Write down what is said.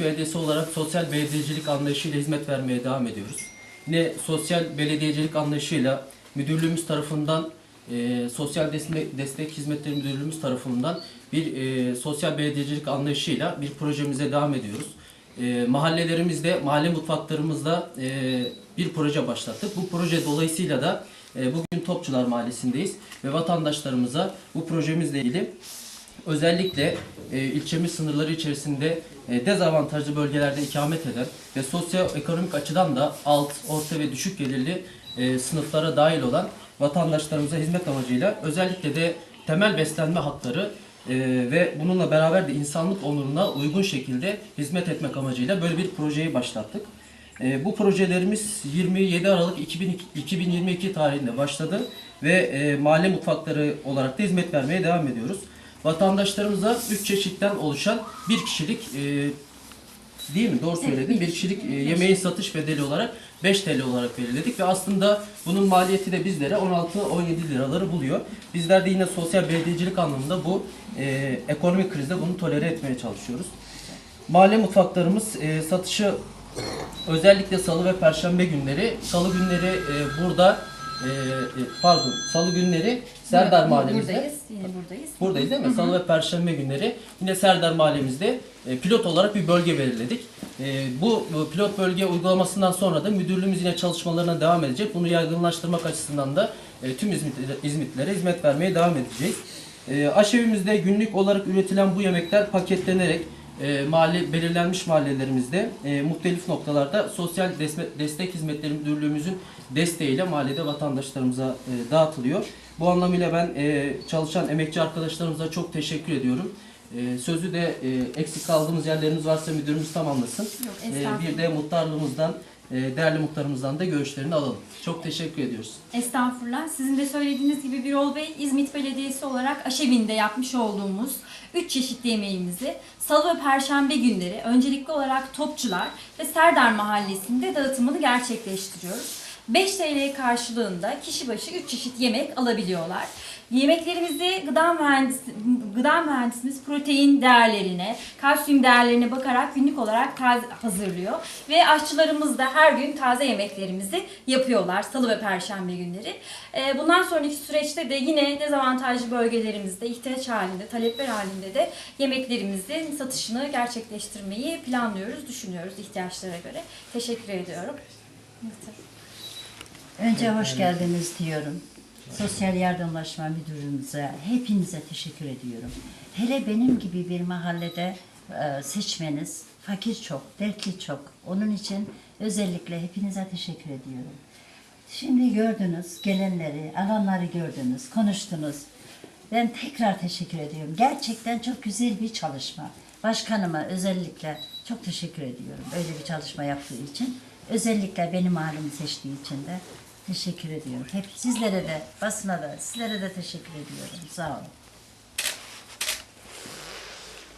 Belediyesi olarak sosyal belediyecilik anlayışıyla hizmet vermeye devam ediyoruz. Yine sosyal belediyecilik anlayışıyla müdürlüğümüz tarafından e, Sosyal Destek, Destek Hizmetleri Müdürlüğümüz tarafından bir e, sosyal belediyecilik anlayışıyla bir projemize devam ediyoruz. E, mahallelerimizde, mahalle mutfaklarımızda e, bir proje başlattık. Bu proje dolayısıyla da e, bugün Topçular Mahallesi'ndeyiz ve vatandaşlarımıza bu projemizle ilgili özellikle e, ilçemiz sınırları içerisinde e, dezavantajlı bölgelerde ikamet eden ve sosyoekonomik açıdan da alt, orta ve düşük gelirli e, sınıflara dahil olan vatandaşlarımıza hizmet amacıyla özellikle de temel beslenme hakları e, ve bununla beraber de insanlık onuruna uygun şekilde hizmet etmek amacıyla böyle bir projeyi başlattık. E, bu projelerimiz 27 Aralık 2002 2022 tarihinde başladı ve e, mahalle mutfakları olarak da hizmet vermeye devam ediyoruz. Vatandaşlarımıza 3 çeşitten oluşan bir kişilik e, değil mi? Doğru söyledim. Bir kişilik e, yemeğin satış bedeli olarak 5 TL olarak belirledik ve aslında bunun maliyeti de bizlere 16-17 liraları buluyor. Bizler de yine sosyal belediyecilik anlamında bu e, ekonomik krizde bunu tolere etmeye çalışıyoruz. Mahalle mutfaklarımız e, satışı özellikle salı ve perşembe günleri, salı günleri e, burada e, e, pardon, salı günleri Serdar Mahallemizde. Buradayız. Yine buradayız. Buradayız değil mi? Salı ve Perşembe günleri yine Serdar Mahallemizde e, pilot olarak bir bölge belirledik. E, bu, pilot bölge uygulamasından sonra da müdürlüğümüz yine çalışmalarına devam edecek. Bunu yaygınlaştırmak açısından da e, tüm İzmitlere, İzmitlere hizmet vermeye devam edeceğiz. E, aşevimizde günlük olarak üretilen bu yemekler paketlenerek e, mahalle belirlenmiş mahallelerimizde e, muhtelif noktalarda sosyal desme- destek hizmetleri müdürlüğümüzün desteğiyle mahallede vatandaşlarımıza e, dağıtılıyor. Bu anlamıyla ben e, çalışan emekçi arkadaşlarımıza çok teşekkür ediyorum. E, sözü de e, eksik kaldığımız yerlerimiz varsa müdürümüz tamamlasın. Yok, E, bir de muhtarlığımızdan, değerli muhtarımızdan da görüşlerini alalım. Çok teşekkür ediyoruz. Estağfurullah. Sizin de söylediğiniz gibi Birol Bey, İzmit Belediyesi olarak Aşevin'de yapmış olduğumuz 3 çeşitli yemeğimizi salı ve perşembe günleri öncelikli olarak Topçular ve Serdar Mahallesi'nde dağıtımını gerçekleştiriyoruz. 5 TL karşılığında kişi başı 3 çeşit yemek alabiliyorlar. Yemeklerimizi gıda mühendisi, gıda mühendisimiz protein değerlerine, kalsiyum değerlerine bakarak günlük olarak taze hazırlıyor. Ve aşçılarımız da her gün taze yemeklerimizi yapıyorlar salı ve perşembe günleri. Ee, Bundan sonraki süreçte de yine dezavantajlı bölgelerimizde ihtiyaç halinde, talepler halinde de yemeklerimizin satışını gerçekleştirmeyi planlıyoruz, düşünüyoruz ihtiyaçlara göre. Teşekkür ediyorum. Önce hoş geldiniz diyorum. Sosyal Yardımlaşma Müdürümüze, hepinize teşekkür ediyorum. Hele benim gibi bir mahallede e, seçmeniz fakir çok, dertli çok. Onun için özellikle hepinize teşekkür ediyorum. Şimdi gördünüz, gelenleri, alanları gördünüz, konuştunuz. Ben tekrar teşekkür ediyorum. Gerçekten çok güzel bir çalışma. Başkanıma özellikle çok teşekkür ediyorum. Böyle bir çalışma yaptığı için. Özellikle benim mahallemi seçtiği için de teşekkür ediyorum. Hep sizlere de, basına da, sizlere de teşekkür ediyorum. Sağ olun.